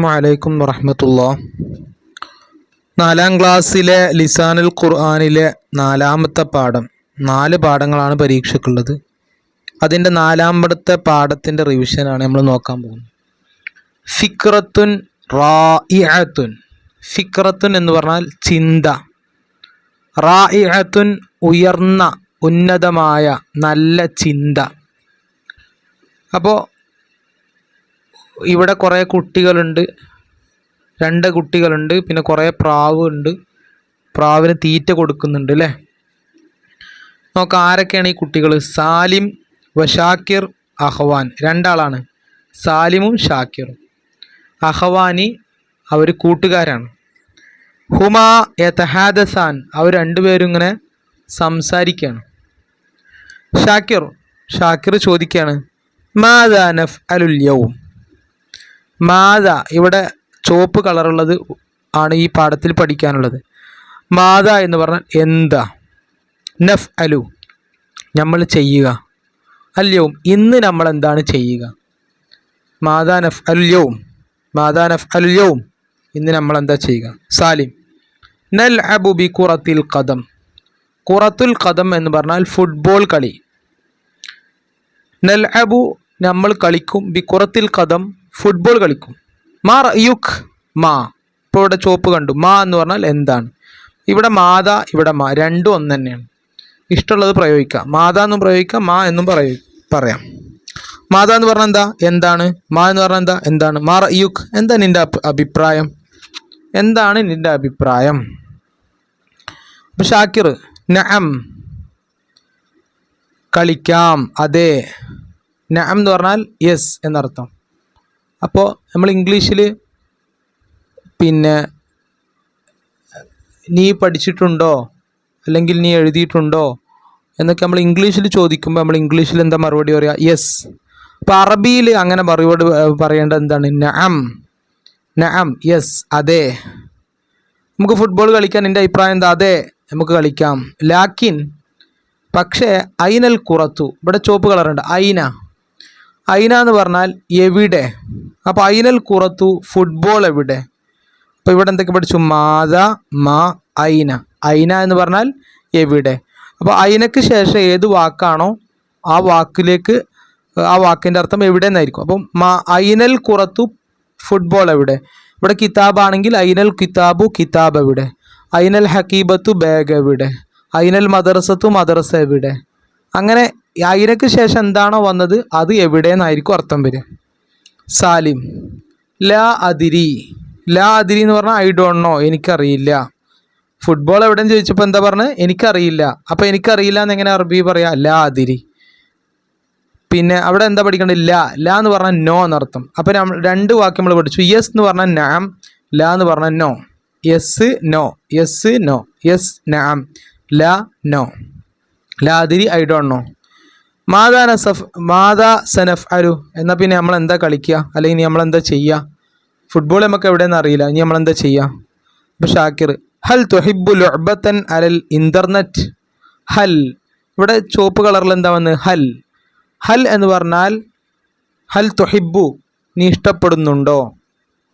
അസ്സലാമു അലൈക്കും വറഹമത്തുള്ള. നാലാം ക്ലാസ്സിലെ ലിസാനുൽ ഖുർആാനിലെ നാലാമത്തെ പാഠം. നാല് പാഠങ്ങളാണ് പരീക്ഷയ്ക്കുള്ളത്. അതിന്റെ നാലാമത്തെ പാഠത്തിന്റെ റിവിഷനാണ് നമ്മൾ നോക്കാൻ പോകുന്നത്. ഫിക്രത്തുൻ റായിഅത്തുൻ ഫിക്രത്തുൻ എന്ന് പറഞ്ഞാൽ ചിന്ത. റായിഅത്തുൻ ഉയർന്ന ഉന്നതമായ നല്ല ചിന്ത. അപ്പോൾ ഇവിടെ കുറേ കുട്ടികളുണ്ട്. രണ്ട് കുട്ടികളുണ്ട്. പിന്നെ കുറേ പ്രാവ് ഉണ്ട് പ്രാവിന് തീറ്റ കൊടുക്കുന്നുണ്ട് അല്ലേ നോക്കാം ആരൊക്കെയാണ് ഈ കുട്ടികൾ സാലിം വഷാക്കിർ അഹ്വാൻ. രണ്ടാളാണ്. സാലിമും ഷാക്കിറും. അഹ്വാനി അവർ കൂട്ടുകാരാണ്. ഹുമാ യതഹാദസാൻ അവർ രണ്ടുപേരും ഇങ്ങനെ സംസാരിക്കുകയാണ് ഷാക്കിർ ഷാക്കിർ ചോദിക്കുകയാണ് മാദാനഫ് അലുല്യവും മാത ഇവിടെ ചുവപ്പ് കളറുള്ളത് ആണ് ഈ പാഠത്തിൽ പഠിക്കാനുള്ളത്. മാത എന്ന് പറഞ്ഞാൽ എന്താ? നഫ് അലു. നമ്മൾ ചെയ്യുക. അല്യവും ഇന്ന് നമ്മൾ എന്താണ് ചെയ്യുക? മാതാ നഫ് അല്യവും. മാതാ നഫ് അല്യവും. ഇന്ന് നമ്മൾ എന്താ ചെയ്യുക? സാലിം. നൽ അബുബി കുറത്തിൽ കഥം കുറത്തുൽ കഥം എന്ന് പറഞ്ഞാൽ ഫുട്ബോൾ കളി. നൽ അബു നമ്മൾ കളിക്കും. ബി കുറത്തിൽ കദം ഫുട്ബോൾ കളിക്കും. മാ യുക് മാ. ഇപ്പോൾ ഇവിടെ ചോപ്പ് കണ്ടു. മാ എന്ന് പറഞ്ഞാൽ എന്താണ്? ഇവിടെ മാത ഇവിടെ മാ. രണ്ടും ഒന്ന് തന്നെയാണ്. ഇഷ്ടമുള്ളത് പ്രയോഗിക്കാം. മാത എന്നും പ്രയോഗിക്കാം മാ എന്നും പറയ പറയാം. മാത എന്ന് പറഞ്ഞാൽ എന്താ? എന്താണ്? മാ എന്ന് പറഞ്ഞാൽ എന്താ? എന്താണ്? മാ യുക്. എന്താ നിന്റെ അഭിപ്രായം? എന്താണ് നിന്റെ അഭിപ്രായം? അപ്പം ഷാക്കിർ നഅം. കളിക്കാം. അതെ. നഅം എന്ന് പറഞ്ഞാൽ യെസ് എന്നർത്ഥം. അപ്പോൾ നമ്മൾ ഇംഗ്ലീഷിൽ പിന്നെ നീ പഠിച്ചിട്ടുണ്ടോ? അല്ലെങ്കിൽ നീ എഴുതിയിട്ടുണ്ടോ? എന്നൊക്കെ നമ്മൾ ഇംഗ്ലീഷിൽ ചോദിക്കുമ്പോൾ നമ്മൾ ഇംഗ്ലീഷിൽ എന്താ മറുപടി പറയുക യെസ് അപ്പോൾ അറബിയിൽ അങ്ങനെ മറുപടി പറയേണ്ടത് എന്താണ്? നഅം നഅം യെസ് അതെ. നമുക്ക് ഫുട്ബോൾ കളിക്കാൻ എന്റെ അഭിപ്രായം എന്താ? അതെ. നമുക്ക് കളിക്കാം. ലാക്കിൻ. പക്ഷേ അയിനൽ കുറത്തു. ഇവിടെ ചുവപ്പ് കളറുണ്ട്. ഐന ഐന എന്ന് പറഞ്ഞാൽ എവിടെ? അപ്പോൾ അയിനൽ കുറത്തു ഫുട്ബോൾ എവിടെ? അപ്പോൾ ഇവിടെ എന്തൊക്കെ പഠിച്ചു? മാത മാ ഐന. ഐന എന്ന് പറഞ്ഞാൽ എവിടെ? അപ്പോൾ അയിനക്ക് ശേഷം ഏത് വാക്കാണോ ആ വാക്കിലേക്ക് ആ വാക്കിന്റെ അർത്ഥം എവിടെ എന്നായിരിക്കും. അപ്പം മാ അയിനൽ കുറത്തു ഫുട്ബോൾ എവിടെ? ഇവിടെ കിതാബാണെങ്കിൽ അയിനൽ കിതാബു കിതാബ് എവിടെ? അയിനൽ ഹക്കീബത്തു ബാഗ് എവിടെ? അയിനൽ മദർസത്തു മദർസ എവിടെ? അങ്ങനെ അയിനക്ക് ശേഷം എന്താണോ വന്നത്? അത് എവിടെയെന്നായിരിക്കും അർത്ഥം വരിക. സാലിം. ലാ അതിരി. ലാ അതിരി എന്ന് പറഞ്ഞാൽ ഐ ഡോണ്ട് നോ എനിക്കറിയില്ല. ഫുട്ബോൾ എവിടെയെന്ന് ചോദിച്ചപ്പോൾ എന്താ പറഞ്ഞത് എനിക്കറിയില്ല. അപ്പോൾ എനിക്കറിയില്ല എന്ന് എങ്ങനെ അറബി പറയാം? ലാ അതിരി. പിന്നെ അവിടെ എന്താ പഠിക്കേണ്ടത്? ലാ. ലാ എന്ന് പറഞ്ഞാൽ നോ എന്നർത്ഥം. അപ്പോൾ രണ്ട് വാക്ക് നമ്മൾ പഠിച്ചു. യെസ് എന്ന് പറഞ്ഞാൽ നാം ലാ എന്ന് പറഞ്ഞാൽ no. Yes no. Yes no. Yes നാം ലാ നോ. ലാതിരി ഐ ഡോണ്ട് നോ മാതാ നസഫ് മാതാ സനഫ് അരു എന്നാൽ പിന്നെ നമ്മൾ എന്താ കളിക്കുക അല്ലെങ്കിൽ ഇനി നമ്മളെന്താ ചെയ്യുക ഫുട്ബോൾ നമുക്ക് എവിടെയെന്ന് അറിയില്ല. ഇനി നമ്മളെന്താ ചെയ്യുക അപ്പോൾ ഷാക്കിർ ഹൽ തൊഹിബു ലൊബത്തൻ അലൽ ഇന്റർനെറ്റ് ഹൽ. ഇവിടെ ചുവപ്പ് കളറിൽ എന്താ വന്ന്? ഹൽ. ഹൽ എന്ന് പറഞ്ഞാൽ ഹൽ തൊഹിബു നീ ഇഷ്ടപ്പെടുന്നുണ്ടോ?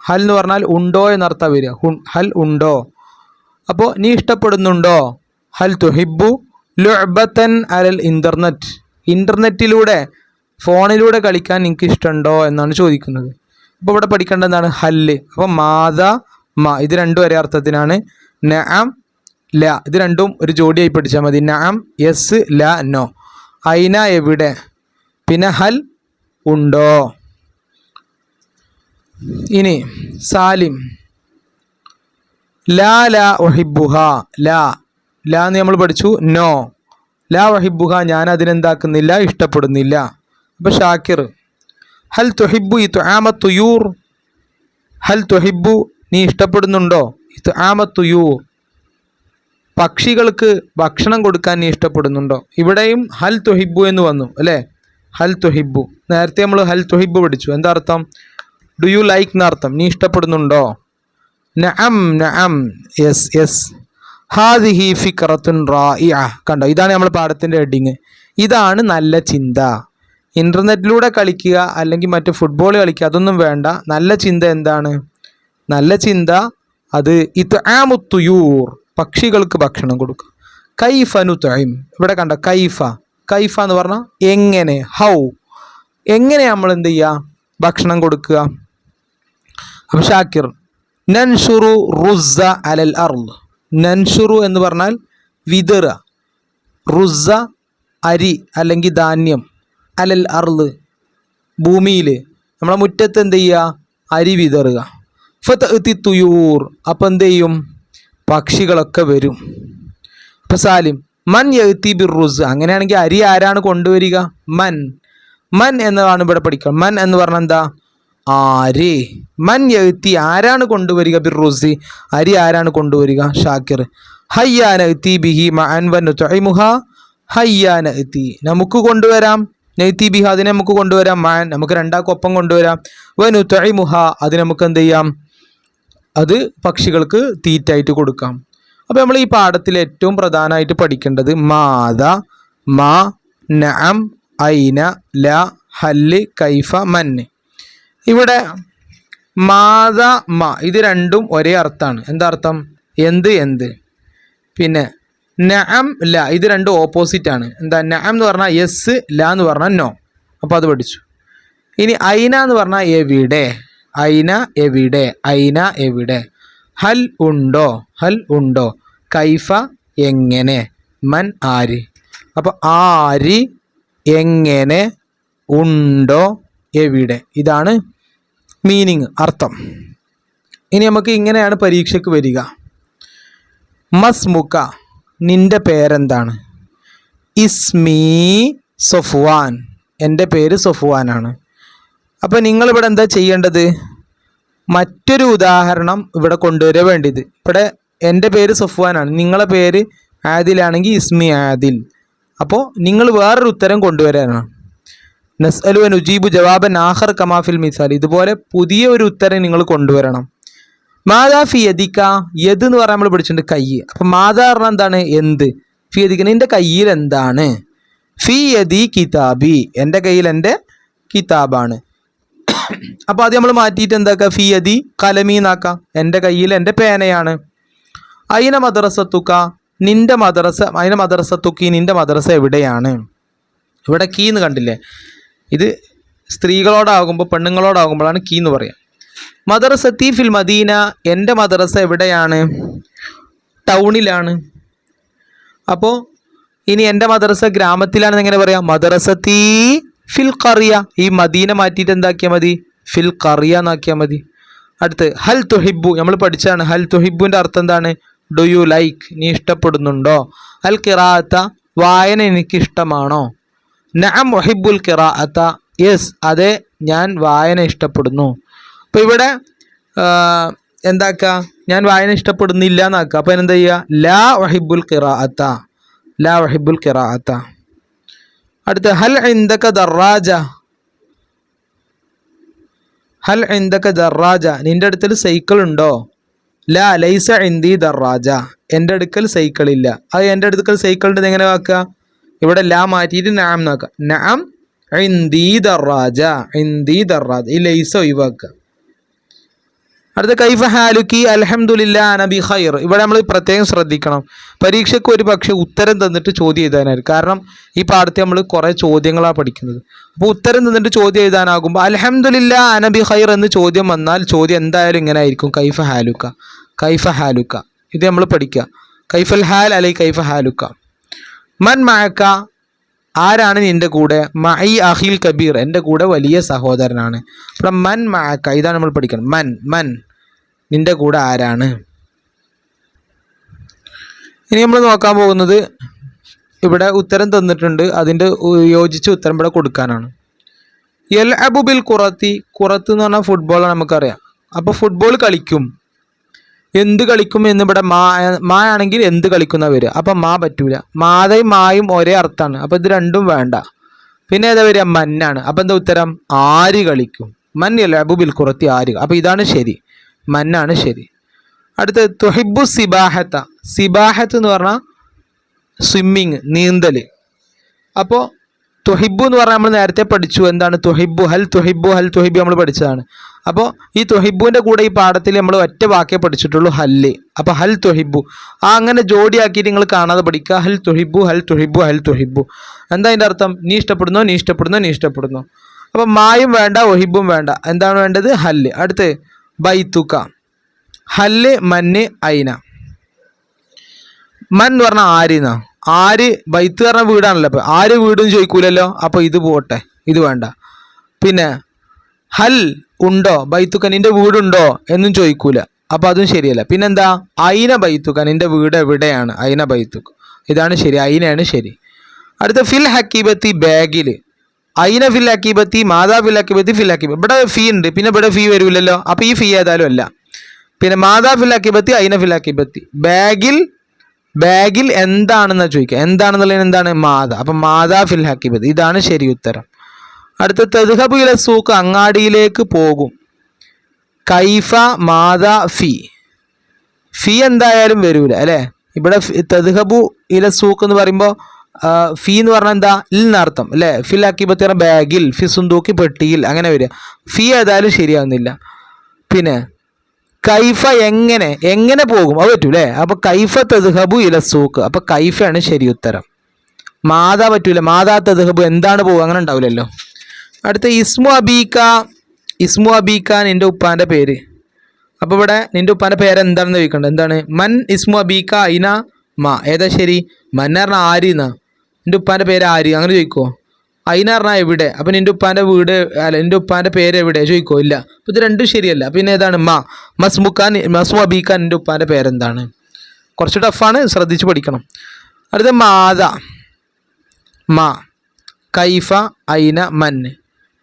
ഹൽ എന്ന് പറഞ്ഞാൽ ഉണ്ടോ എന്നർത്ഥം വരിക. ഹൽ ഉണ്ടോ? അപ്പോൾ നീ ഇഷ്ടപ്പെടുന്നുണ്ടോ? ഹൽ തുഹിബു ലുഅബത്തൻ അലൽ ഇന്റർനെറ്റ് ഇന്റർനെറ്റിലൂടെ ഫോണിലൂടെ കളിക്കാൻ നിങ്ങൾക്ക് ഇഷ്ടമുണ്ടോ എന്നാണ് ചോദിക്കുന്നത്. അപ്പോൾ ഇവിടെ പഠിക്കേണ്ട എന്താണ്? ഹല്ല്. അപ്പോൾ മാത മ ഇത് രണ്ടും ഒരേ അർത്ഥത്തിനാണ്. നഅം ല ഇത് രണ്ടും ഒരു ജോഡിയായി പഠിച്ചാൽ മതി. നഅം യെസ് ല നോ. ഐന എവിടെ? പിന്നെ ഹൽ ഉണ്ടോ? ഇനി സാലിം. ലാ ലാ ഒഹിബുഹ ലാ ലാ എന്ന് നമ്മൾ പഠിച്ചു? നോ. ലാ വഹിബുഹ ഞാൻ അതിനെന്താക്കുന്നില്ല ഇഷ്ടപ്പെടുന്നില്ല. അപ്പോൾ ഷാക്കിർ ഹൽ തൊഹിബു ഈ തുആമ തുയൂർ? ഹൽ തൊഹിബു നീ ഇഷ്ടപ്പെടുന്നുണ്ടോ? ഈ തുആമ തുയൂർ. പക്ഷികൾക്ക് ഭക്ഷണം കൊടുക്കാൻ നീ ഇഷ്ടപ്പെടുന്നുണ്ടോ? ഇവിടെയും ഹൽ തൊഹിബു എന്ന് വന്നു അല്ലേ? ഹൽ തൊഹിബു നേരത്തെ നമ്മൾ ഹൽ തൊഹിബു പഠിച്ചു. എന്താ അർത്ഥം? ഡു യു ലൈക്ക് എന്നർത്ഥം. നീ ഇഷ്ടപ്പെടുന്നുണ്ടോ? നഅം നഅം. Yes yes. ഹാദിഹി ഫിക്റത്തുൻ റായിഅ. കണ്ടോ? ഇതാണ് നമ്മൾ പാഠത്തിന്റെ ഹെഡിങ്. ഇതാണ് നല്ല ചിന്ത. ഇന്റർനെറ്റിലൂടെ കളിക്കുക അല്ലെങ്കിൽ മറ്റ് ഫുട്ബോൾ കളിക്കുക അതൊന്നും വേണ്ട. നല്ല ചിന്ത എന്താണ്? നല്ല ചിന്ത അത് ഇത് ആമുത്തുയൂർ പക്ഷികൾക്ക് ഭക്ഷണം കൊടുക്കുക. കൈഫനു തൈം ഇവിടെ കണ്ട? കൈഫ. കൈഫ എന്ന് പറഞ്ഞാൽ എങ്ങനെ? ഹൗ. എങ്ങനെ നമ്മൾ എന്ത് ചെയ്യുക? ഭക്ഷണം കൊടുക്കുക. അപ്പം ഷാക്കിർ നൻഷുറു റുസ അലൽ അർൾ നൻഷുറു എന്ന് പറഞ്ഞാൽ വിതറ റുസ അരി അല്ലെങ്കിൽ ധാന്യം. അലൽ അർൾ ഭൂമിയിൽ നമ്മളെ മുറ്റത്ത് എന്ത് ചെയ്യുക? അരി വിതറുക. ഫത്ത് എത്തി തുയൂർ. അപ്പം എന്ത് ചെയ്യും? പക്ഷികളൊക്കെ വരും. അപ്പം സാലിം മൻ എത്തി ബിർ റുസ് അങ്ങനെയാണെങ്കിൽ അരി ആരാണ് കൊണ്ടുവരിക? മൻ. മൻ എന്നതാണ് ഇവിടെ പഠിക്കുക. മൻ എന്ന് പറഞ്ഞാൽ എന്താ? ആര്? മൻ എഴുത്തി ആരാണ് കൊണ്ടുവരിക ബിർ റുസി അരി ആരാണ് കൊണ്ടുവരിക? ഷാക്കിർ. ഹയ്യാന ബിഹി മഅൻ വൻ തൊഴിമുഹ ഹയ്യാന നമുക്ക് കൊണ്ടുവരാം. നെയ്ത്തി ബിഹ അതിനെ നമുക്ക് കൊണ്ടുവരാം. മാൻ നമുക്ക് രണ്ടാക്കൊപ്പം കൊണ്ടുവരാം. വനു തൊഴിമുഹ അത് നമുക്ക് എന്ത് ചെയ്യാം? അത് പക്ഷികൾക്ക് തീറ്റായിട്ട് കൊടുക്കാം. അപ്പോൾ നമ്മൾ ഈ പാഠത്തിൽ ഏറ്റവും പ്രധാനമായിട്ട് പഠിക്കേണ്ടത് മാത മാ നഅം ഐന ല ഹല്ല് കൈഫ മന്ന് ഇവിടെ മാത മ ഇത് രണ്ടും ഒരേ അർത്ഥമാണ് എന്താ അർത്ഥം? എന്ത് എന്ത്. പിന്നെ നഅം ല ഇത് രണ്ടും ഓപ്പോസിറ്റ് ആണ്. എന്താ നഅം എന്ന് പറഞ്ഞാൽ യെസ് ല എന്ന് പറഞ്ഞാൽ നോ അപ്പോൾ അത് പഠിച്ചു. ഇനി ഐന എന്ന് പറഞ്ഞാൽ എവിടെ? ഐന എവിടെ? ഐന എവിടെ? ഹൽ ഉണ്ടോ? ഹൽ ഉണ്ടോ? കൈഫ എങ്ങനെ? മൻ ആര്? അപ്പോൾ ആര് എങ്ങനെ? ഉണ്ടോ? എവിടെ? ഇതാണ് മീനിങ് അർത്ഥം. ഇനി നമുക്ക് ഇങ്ങനെയാണ് പരീക്ഷയ്ക്ക് വരിക. മസ് മുക്ക നിന്റെ പേരെന്താണ്? ഇസ്മീ സൊഫുവാൻ. എന്റെ പേര് സൊഫുവാനാണ് അപ്പോൾ നിങ്ങളിവിടെ എന്താ ചെയ്യേണ്ടത്? മറ്റൊരു ഉദാഹരണം ഇവിടെ കൊണ്ടുവരാൻ വേണ്ടിയത്. ഇവിടെ എന്റെ പേര് സൊഫ്വാനാണ് നിങ്ങളെ പേര് ആദിലാണെങ്കിൽ ഇസ്മി ആദിൽ. അപ്പോൾ നിങ്ങൾ വേറൊരു ഉത്തരം കൊണ്ടുവരാനാണ്. നസ്അലു ഉജീബു ജവാബൻ ആഹർ കമാഫിൽ മിസാൽ. ഇതുപോലെ പുതിയ ഒരു ഉത്തരം നിങ്ങൾ കൊണ്ടുവരണം. മാതാ ഫി യദിക്ക യദ് എന്ന് പറയാൻ നമ്മൾ പിടിച്ചിട്ടുണ്ട് കൈ. അപ്പം മാതാ പറഞ്ഞാൽ എന്താണ്? എന്ത്? ഫി യദിക്ക നിന്റെ കയ്യിൽ എന്താണ്? ഫി യദി കിതാബി എന്റെ കയ്യിൽ എന്റെ കിതാബാണ്. അപ്പോൾ അത് നമ്മൾ മാറ്റിയിട്ട് എന്താക്കുക ഫി യദി കലമി എന്നാക്കാം. എന്റെ കയ്യിൽ എന്റെ പേനയാണ്. അയിന മദ്രസത്തുക്ക നിന്റെ മദ്രസ അയിന മദ്രസത്തുക്കി നിന്റെ മദ്രസ എവിടെയാണ്? ഇവിടെ കീന്ന് കണ്ടില്ലേ? ഇത് സ്ത്രീകളോടാകുമ്പോൾ പെണ്ണുങ്ങളോടാകുമ്പോഴാണ് കീ എന്ന് പറയാം മദ്രസത്തി ഫിൽ മദീന എന്റെ മദ്രസ എവിടെയാണ്? ടൗണിലാണ്. അപ്പോൾ ഇനി എന്റെ മദ്രസ ഗ്രാമത്തിലാണെന്ന് എങ്ങനെ പറയാം? മദ്രസത്തി ഫിൽ കറിയ ഈ മദീന മാറ്റിയിട്ട് എന്താക്കിയാൽ മതി? ഫിൽ കറിയ എന്നാക്കിയാൽ മതി. അടുത്ത് ഹൽ തുഹിബു നമ്മൾ പഠിച്ചതാണ്. ഹൽ തുഹിബുവിന്റെ അർത്ഥം എന്താണ്? Do you like. നീ ഇഷ്ടപ്പെടുന്നുണ്ടോ? അൽ കിറാത്ത വായന എനിക്ക് ഇഷ്ടമാണോ നഅം ഒഹിബുൽ കിറാഅത്ത യെസ് അതെ ഞാൻ വായന ഇഷ്ടപ്പെടുന്നു. അപ്പോൾ ഇവിടെ എന്താക്കുക ഞാൻ വായന ഇഷ്ടപ്പെടുന്നില്ല എന്നാക്കുക അപ്പോൾ എന്താ ചെയ്യുക? ലാ ഒഹിബുൽ കിറാഅത്ത ലാ ഒഹിബുൽ കിറാഅത്ത അടുത്ത ഹൽ ഇന്ദക ദറാജ ഹൽ ഇന്ദക ദറാജ നിന്റെ അടുത്തിൽ സൈക്കിൾ ഉണ്ടോ? ലാ ലൈസ ഇന്ദി ദറാജ എന്റെ അടുക്കൽ സൈക്കിൾ ഇല്ല. അത് എന്റെ അടുക്കൽ സൈക്കിൾ ഉണ്ട് എങ്ങനെ വാക്കുക ഇവിടെ ലാ മാറ്റിയിട്ട് നാം നോക്കുക നാം ദറാജ അടുത്ത കൈഫ ഹാലുക്കി അലഹമുല്ല നബി ഖൈർ. ഇവിടെ നമ്മൾ പ്രത്യേകം ശ്രദ്ധിക്കണം. പരീക്ഷയ്ക്ക് ഒരു പക്ഷേ ഉത്തരം തന്നിട്ട് ചോദ്യം എഴുതാനായിരിക്കും. കാരണം ഈ പാഠത്തിൽ നമ്മൾ കുറേ ചോദ്യങ്ങളാണ് പഠിക്കുന്നത്. അപ്പോൾ ഉത്തരം തന്നിട്ട് ചോദ്യം എഴുതാനാകുമ്പോൾ അലഹമുല്ല അനബി ഖൈർ എന്ന് ചോദ്യം വന്നാൽ ചോദ്യം എന്തായാലും ഇങ്ങനെ ആയിരിക്കും. കൈഫ ഹാലുക്ക കൈഫ ഹാലുക്ക. ഇത് നമ്മൾ പഠിക്കുക. കൈഫൽ ഹാൽ അല്ലെ കൈഫ ഹാലുക്ക. മൻ മഴക്ക ആരാണ് നിന്റെ കൂടെ? മൈ അഹിൽ കബീർ എന്റെ കൂടെ വലിയ സഹോദരനാണ്. ഇവിടെ മൻ മഴക്ക ഇതാണ് നമ്മൾ പഠിക്കുന്നത് മൻ മൻ നിന്റെ കൂടെ ആരാണ്? ഇനി നമ്മൾ നോക്കാൻ പോകുന്നത് ഇവിടെ ഉത്തരം തന്നിട്ടുണ്ട്. അതിന്റെ യോജിച്ച ഉത്തരം ഇവിടെ കൊടുക്കാനാണ്. എൽ അബുബിൽ കുറത്തി കുറത്ത് എന്ന് പറഞ്ഞാൽ ഫുട്ബോളാണ് നമുക്കറിയാം. അപ്പോൾ ഫുട്ബോൾ കളിക്കും. എന്ത് കളിക്കും എന്നിവിടെ മാ മാ ആണെങ്കിൽ എന്ത് കളിക്കുന്ന വരിക അപ്പം മാ പറ്റൂല. മാതയും മായും ഒരേ അർത്ഥമാണ്. അപ്പം ഇത് രണ്ടും വേണ്ട. പിന്നെ ഏതാ വരിക? മന്നാണ്. അപ്പം എന്താ ഉത്തരം? ആര് കളിക്കും? മൻ അബുബിൽ കുറത്തി ആര് അപ്പം ഇതാണ് ശരി. മന്നാണ് ശരി. അടുത്ത് തുഹിബു സിബാഹത്ത. സിബാഹത്ത് എന്ന് പറഞ്ഞാൽ സ്വിമ്മിങ് നീന്തൽ അപ്പോൾ തുഹിബു എന്ന് പറഞ്ഞാൽ നമ്മൾ നേരത്തെ പഠിച്ചു. എന്താണ്? തുഹിബു ഹൽ തുഹിബു ഹൽ തുഹിബു നമ്മൾ പഠിച്ചതാണ്. അപ്പോൾ ഈ തൊഹിബുവിന്റെ കൂടെ ഈ പാഠത്തിൽ നമ്മൾ ഒറ്റ വാക്കേ പഠിച്ചിട്ടുള്ളൂ ഹല്ല്. അപ്പോൾ ഹൽ തൊഹിബു. ആ അങ്ങനെ ജോഡിയാക്കിയിട്ട് നിങ്ങൾ കാണാതെ പഠിക്കുക. ഹൽ തൊഹിബു ഹൽ തൊഹിബു ഹൽ തൊഹിബു. എന്താ അതിന്റെ അർത്ഥം? നീ ഇഷ്ടപ്പെടുന്നു നീ ഇഷ്ടപ്പെടുന്നു നീ ഇഷ്ടപ്പെടുന്നു. അപ്പോൾ മായും വേണ്ട ഒഹിബും വേണ്ട. എന്താണ് വേണ്ടത്? ഹല്ല്. അടുത്ത് ബൈത്തുക്ക ഹല്ല് മന്ന് ഐന. മൻ എന്ന് പറഞ്ഞാൽ ആരിന്നാ ആര്? ബൈത്ത് പറഞ്ഞ വീടാണല്ലോ അപ്പോൾ ആര് വീടും ചോദിക്കൂലല്ലോ? അപ്പോൾ ഇത് പോട്ടെ. ഇത് വേണ്ട. പിന്നെ ഹൽ ഉണ്ടോ? ബൈത്തുക്ക നിന്റെ വീടുണ്ടോ? എന്നും ചോദിക്കൂല. അപ്പോൾ അതും ശരിയല്ല. പിന്നെന്താ? അയിന ബൈത്തുക്ക നിന്റെ വീട് എവിടെയാണ്? അയിന ബൈത്തുക്ക ഇതാണ് ശരി. ഐനയാണ് ശരി. അടുത്ത ഫിൽ ഹക്കീബത്തി ബാഗിൽ അയിന ഫിൽ ഹക്കീബത്തി മാതാ ഫിൽ ഹക്കീബത്തി ഫിൽ ഹക്കീബ. ഇവിടെ ഫീ ഉണ്ട്. പിന്നെ ഇവിടെ ഫീ വരൂലല്ലോ. അപ്പോൾ ഈ ഫീ ഏതായാലും അല്ല. പിന്നെ മാതാ ഫിൽ ഹക്കീബത്തി അയിന ഫിൽ ഹക്കീബത്തി. ബാഗിൽ ബാഗിൽ എന്താണെന്നാണ് ചോദിക്കുക എന്താണെന്നുള്ളതിന് എന്താണ്? മാതാ. അപ്പം മാതാ ഫിൽ ഹക്കീബത്ത്. ഇതാണ് ശരി ഉത്തരം. അടുത്ത തെദ്ഹബു ഇല സൂക്ക് അങ്ങാടിയിലേക്ക് പോകും. കൈഫ മാത ഫി. ഫി എന്തായാലും വരൂല അല്ലേ? ഇവിടെ തെദ്ഹബു ഇല സൂക്ക് എന്ന് പറയുമ്പോൾ ഫീ എന്ന് പറഞ്ഞാൽ എന്താ? ഇൽ എന്നർത്ഥം അല്ലേ? ഫിൽ അക്കിബത്ത് പറഞ്ഞാൽ ബാഗിൽ ഫി സുന്തൂക്കി പെട്ടിയിൽ അങ്ങനെ വരിക. ഫീ ഏതായാലും ശരിയാവുന്നില്ല. പിന്നെ കൈഫ എങ്ങനെ എങ്ങനെ പോകും? അത് പറ്റൂലേ? അപ്പൊ കൈഫ തെദ്ഹബു ഇല സൂക്ക് അപ്പൊ കൈഫയാണ് ശരി ഉത്തരം മാതാ പറ്റൂല. മാതാ തെദ്ഹബു എന്താണ് പോകുക? അങ്ങനെ ഉണ്ടാവില്ലല്ലോ. അടുത്ത ഇസ്മു അബീക്ക. ഇസ്മു അബീക്ക നിന്റെ ഉപ്പാന്റെ പേര്. അപ്പോൾ ഇവിടെ നിന്റെ ഉപ്പാന്റെ പേര് എന്താണെന്ന് ചോദിക്കേണ്ടത് എന്താണ്? മൻ ഇസ്മു അബീക്ക ഐന മ. ഏതാ ശരി? മൻ പറഞ്ഞാൽ ആര് എന്നാ? നിന്റെ ഉപ്പാന്റെ പേര് ആര്? അങ്ങനെ ചോദിക്കുമോ അയിന പറഞ്ഞാൽ എവിടെ? അപ്പോൾ നിന്റെ ഉപ്പാന്റെ വീട് അല്ല നിന്റെ ഉപ്പാന്റെ പേര് എവിടെ? ചോദിക്കോ. ഇല്ല. അപ്പം ഇത് രണ്ടും ശരിയല്ല. പിന്നെ ഏതാണ്? മ. മസ്മുക്ക മസ്മു അബീക്ക നിന്റെ ഉപ്പാന്റെ പേരെന്താണ്? കുറച്ച് ടഫാണ് ശ്രദ്ധിച്ച് പഠിക്കണം. അടുത്ത മാത മാ. കൈഫ ഐന മൻ.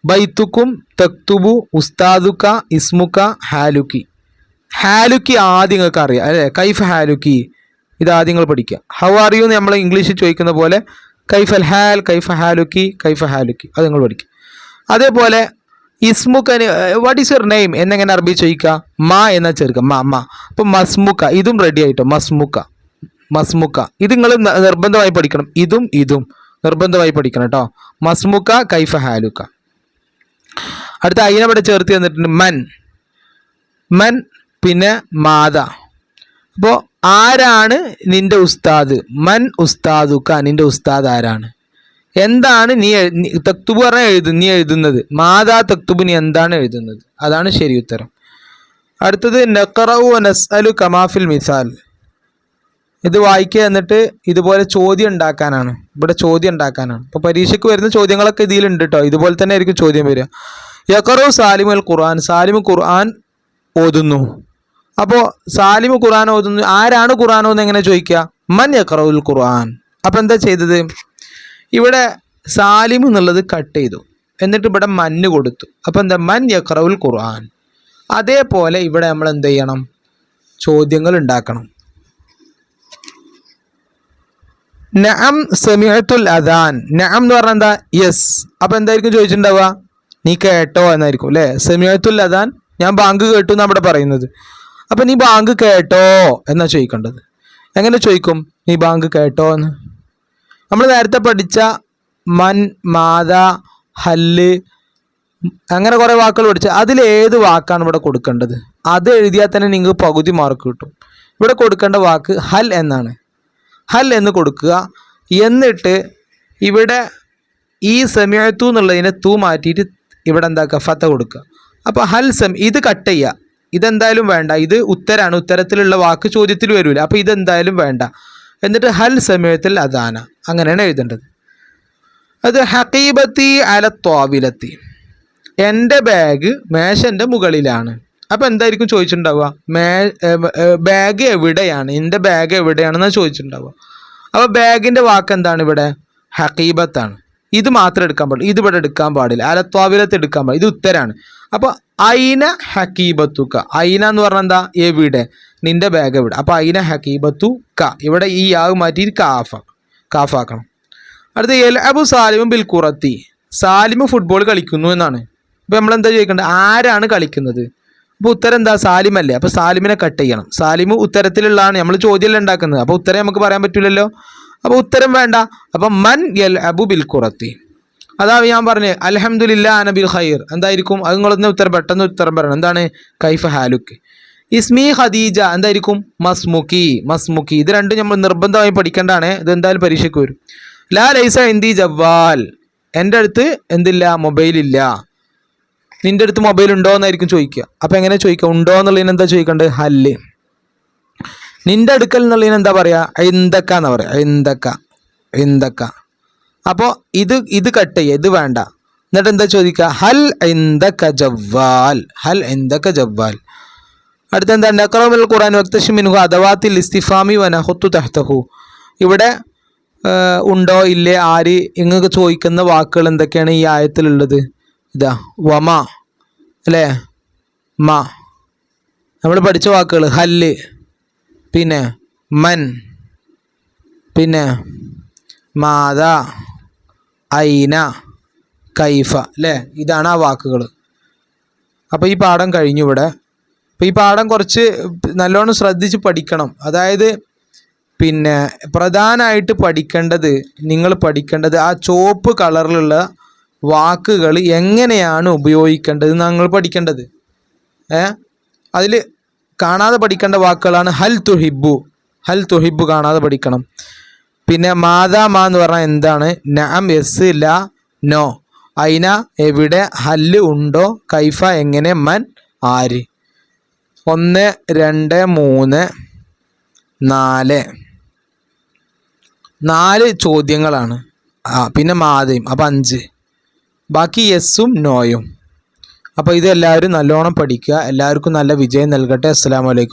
ബൈത്തുക്കും തക്തുബു ഉസ്താദുക്ക ഇസ്മുക്ക ഹാലുക്കി. ഹാലുക്കി ആദ്യം നിങ്ങൾക്ക് അറിയാം അല്ലേ? കൈഫ് ഹാലുക്കി. ഇത് ആദ്യം നിങ്ങൾ പഠിക്കുക. ഹൗ ആർ യു എന്ന് നമ്മൾ ഇംഗ്ലീഷിൽ ചോദിക്കുന്ന പോലെ കൈഫ് അൽ ഹാൽ കൈഫ ഹാലുക്കി കൈഫ ഹാലുക്കി. അത് നിങ്ങൾ പഠിക്കുക. അതേപോലെ ഇസ്മുക്ക വാട്ട് ഈസ് യുവർ നെയിം എന്നെങ്ങനെ അറബി ചോദിക്കുക? മാ എന്ന ചേർക്കുക. മാ മാ. അപ്പം മസ്മുക്ക ഇതും റെഡി ആയിട്ടോ? മസ്മുക്ക. മസ്മുക്ക. ഇത് നിങ്ങൾ നിർബന്ധമായി പഠിക്കണം. ഇതും ഇതും. നിർബന്ധമായി പഠിക്കണം കേട്ടോ. മസ്മുക്ക കൈഫ ഹാലുക്ക. അടുത്ത അയിനവിടെ ചേർത്ത് തന്നിട്ടുണ്ട് മൻ. മൻ പിന്നെ മാത. അപ്പോൾ ആരാണ് നിന്റെ ഉസ്താദ്? മൻ ഉസ്താദുക്ക നിന്റെ ഉസ്താദ് ആരാണ്? എന്താണ് നീ തക്തുബ് പറഞ്ഞാൽ എഴുതു നീ എഴുതുന്നത്? മാതാ തക്തുബ് നീ എന്താണ് എഴുതുന്നത്? അതാണ് ശരി ഉത്തരം അടുത്തത് നഖറു നസ്അലു കമാഫിൽ മിസാൽ. ഇത് വായിക്കുക എന്നിട്ട് ഇതുപോലെ ചോദ്യം ഉണ്ടാക്കാനാണ്. ഇവിടെ ചോദ്യം ഉണ്ടാക്കാനാണ്. ഇപ്പോൾ പരീക്ഷയ്ക്ക് വരുന്ന ചോദ്യങ്ങളൊക്കെ ഇതിലുണ്ട് കേട്ടോ ഇതുപോലെ തന്നെ ആയിരിക്കും ചോദ്യം വരിക. യക്കറു സാലിമൽ ഖുർആൻ. സാലിം ഖുർആൻ ഓതുന്നു. അപ്പോ സാലിമു ഖുർആൻ ഓതുന്നു. ആരാണ് ഖുർആൻ ഓതുന്നത് എങ്ങനെ ചോദിക്കുക? മൻ യക്കറവുൽ ഖുർആൻ. അപ്പോൾ എന്താ ചെയ്തത്? ഇവിടെ സാലിം എന്നുള്ളത് കട്ട് ചെയ്തു. എന്നിട്ട് ഇവിടെ മഞ്ഞ് കൊടുത്തു. അപ്പോൾ എന്താ? മൻ യക്കറവുൽ ഖുർആൻ. അതേപോലെ ഇവിടെ നമ്മൾ എന്ത് ചെയ്യണം? ചോദ്യങ്ങൾ ഉണ്ടാക്കണം. നഅം സെമിഅത്തുൽ അദാൻ. നഅം എന്ന് പറഞ്ഞാൽ എന്താ? യെസ്. അപ്പം എന്തായിരിക്കും ചോദിച്ചിട്ടുണ്ടാവുക? നീ കേട്ടോ എന്നായിരിക്കും അല്ലേ? സെമിഅത്തുൽ അദാൻ ഞാൻ ബാങ്ക് കേട്ടു എന്നാണ് പറയുന്നത്. അപ്പം നീ ബാങ്ക് കേട്ടോ എന്നാ ചോദിക്കേണ്ടത്. എങ്ങനെ ചോദിക്കും? നീ ബാങ്ക് കേട്ടോ എന്ന്. നമ്മൾ നേരത്തെ പഠിച്ച മൻ മാത ഹല്ല് അങ്ങനെ കുറേ വാക്കുകൾ പഠിച്ച അതിൽ ഏത് വാക്കാണ് ഇവിടെ കൊടുക്കേണ്ടത്? അത് എഴുതിയാൽ തന്നെ നിങ്ങൾക്ക് പകുതി മാർക്ക് കിട്ടും. ഇവിടെ കൊടുക്കേണ്ട വാക്ക് ഹൽ എന്നാണ്. ഹൽ എന്ന് കൊടുക്കുക. എന്നിട്ട് ഇവിടെ ഈ സെമിയത്തു എന്നുള്ളതിനെ തൂ മാറ്റിയിട്ട് ഇവിടെ എന്താക്കുക? ഫത്ത കൊടുക്കുക. അപ്പോൾ ഹൽ സെം ഇത് കട്ട് ചെയ്യുക. ഇതെന്തായാലും വേണ്ട. ഇത് ഉത്തരാണ്. ഉത്തരത്തിലുള്ള വാക്ക് ചോദ്യത്തിൽ വരില്ല അപ്പോൾ ഇതെന്തായാലും വേണ്ട. എന്നിട്ട് ഹൽ സമയത്തിൽ അദാന. അങ്ങനെയാണ് എഴുതേണ്ടത്. അത് ഹക്കീബത്തി അല ത്വാവിലത്തി. എന്റെ ബാഗ് മേശന്റെ മുകളിലാണ്. അപ്പോൾ എന്തായിരിക്കും ചോദിച്ചിട്ടുണ്ടാവുക? ബാഗ് എവിടെയാണ്? എന്റെ ബാഗ് എവിടെയാണെന്നാണ് ചോദിച്ചിട്ടുണ്ടാവുക. അപ്പോൾ ബാഗിന്റെ വാക്ക് എന്താണ് ഇവിടെ? ഹക്കീബത്താണ് ഇത് മാത്രം എടുക്കാൻ പാടില്ല. ഇത് ഇവിടെ എടുക്കാൻ പാടില്ല. അലത്വാവിലത്ത് എടുക്കാൻ പാടില്ല. ഇത് ഉത്തരാണ്. അപ്പോൾ അയിന ഹക്കീബത്തു ക അയിന എന്ന് പറഞ്ഞാൽ എന്താ? എവിടെ? നിന്റെ ബാഗ് എവിടെ? അപ്പോൾ അയിന ഹക്കീബത്തു ക ഇവിടെ ഈ യാവ് മാറ്റി കാഫ. കാഫാക്കണം അടുത്ത എൽ അബു സാലിമും ബിൽ കുറത്തി സാലിമ് ഫുട്ബോൾ കളിക്കുന്നു എന്നാണ്. ഇപ്പം നമ്മൾ എന്താ ചോദിക്കേണ്ടത്? ആരാണ് കളിക്കുന്നത്? അപ്പോൾ ഉത്തരം എന്താ? സാലിമല്ലേ അപ്പോൾ സാലിമിനെ കട്ട് ചെയ്യണം. സാലിമ് ഉത്തരത്തിലുള്ളതാണ്. നമ്മൾ ചോദ്യമല്ല ഉണ്ടാക്കുന്നത്. അപ്പോൾ ഉത്തരം നമുക്ക് പറയാൻ പറ്റില്ലല്ലോ അപ്പോൾ ഉത്തരം വേണ്ട. അപ്പം മൻ എൽ അബു ബിൽ കുറത്തി അതാ ഞാൻ പറഞ്ഞത് അലഹമുല്ല അനബിൽ ഖൈർ. എന്തായിരിക്കും? അത് നിങ്ങളൊന്ന് ഉത്തരം പെട്ടെന്ന് ഉത്തരം പറയണം. എന്താണ്? കൈഫ് ഹാലുക്ക് ഇസ്മി ഖദീജ എന്തായിരിക്കും? മസ്മുക്കി മസ്മുക്കി ഇത് രണ്ടും നമ്മൾ നിർബന്ധമായി പഠിക്കേണ്ടതാണ്. ഇത് എന്തായാലും പരീക്ഷയ്ക്ക് വരും. ലാ ലൈസ എന്തി ജവ്വാൽ. എന്റെ അടുത്ത് എന്തില്ല? മൊബൈലില്ല. നിന്റെ അടുത്ത് മൊബൈൽ ഉണ്ടോ എന്നായിരിക്കും ചോദിക്കുക. അപ്പോൾ എങ്ങനെ ചോദിക്കുക? ഉണ്ടോ എന്നുള്ളതിന് എന്താ ചോദിക്കേണ്ടത്? ഹല്ല്. നിന്റെ അടുക്കൽ എന്നുള്ളതിന് എന്താ പറയുക എന്തൊക്ക എന്ന് പറയുക എന്തൊക്ക? എന്തൊക്ക? അപ്പോൾ ഇത് ഇത് കട്ട് ചെയ്യുക ഇത് വേണ്ട. എന്നിട്ട് എന്താ ചോദിക്കുക? ഹൽ എന്തൊക്ക ജവ്വാൽ? ഹൽ എന്തൊക്ക ജവ്വാൽ? അടുത്ത എന്താ നക്രമിൽ ഖുറാൻ വ്യക്തമിനുഹു അഥവാത്തിൽ ഇസ്തിഫാമി വന ഹൊത്തു തഹ്തഹു. ഇവിടെ ഉണ്ടോ ഇല്ലേ ആര് ഇങ്ങൊക്കെ ചോദിക്കുന്ന വാക്കുകൾ എന്തൊക്കെയാണ് ഈ ആയത്തിലുള്ളത്? ഇതാ വമ അല്ലേ? മ. നമ്മൾ പഠിച്ച വാക്കുകൾ ഹല്ല്. പിന്നെ മൻ. പിന്നെ മാത ഐന കൈഫ അല്ലേ? ഇതാണ് ആ വാക്കുകൾ അപ്പോൾ ഈ പാഠം കഴിഞ്ഞു ഇവിടെ. അപ്പോൾ ഈ പാഠം കുറച്ച് നല്ലോണം ശ്രദ്ധിച്ച് പഠിക്കണം. അതായത് പിന്നെ പ്രധാനമായിട്ട് പഠിക്കേണ്ടത് നിങ്ങൾ പഠിക്കേണ്ടത് ആ ചുവപ്പ് കളറിലുള്ള വാക്കുകൾ എങ്ങനെയാണ് ഉപയോഗിക്കേണ്ടത്? നിങ്ങൾ പഠിക്കേണ്ടത്. ഏ? അതിൽ കാണാതെ പഠിക്കേണ്ട വാക്കുകളാണ് ഹൽ തുഹിബു ഹൽ തുഹിബു കാണാതെ പഠിക്കണം. പിന്നെ മാതാ മാ എന്ന് പറഞ്ഞാൽ എന്താണ്? നാം എസ് ല നോ. അയിന എവിടെ ഹല്ല് ഉണ്ടോ കൈഫ എങ്ങനെ മൻ ആര്? ഒന്ന് രണ്ട് മൂന്ന് നാല്. നാല് ചോദ്യങ്ങളാണ്. ആ പിന്നെ മാതയും അപ്പം അഞ്ച്. ബാക്കി യെസ്സും നോയും. അപ്പോൾ ഇതെല്ലാവരും നല്ലോണം പഠിക്കുക. എല്ലാവർക്കും നല്ല വിജയം നൽകട്ടെ. അസ്സാം വലൈക്കും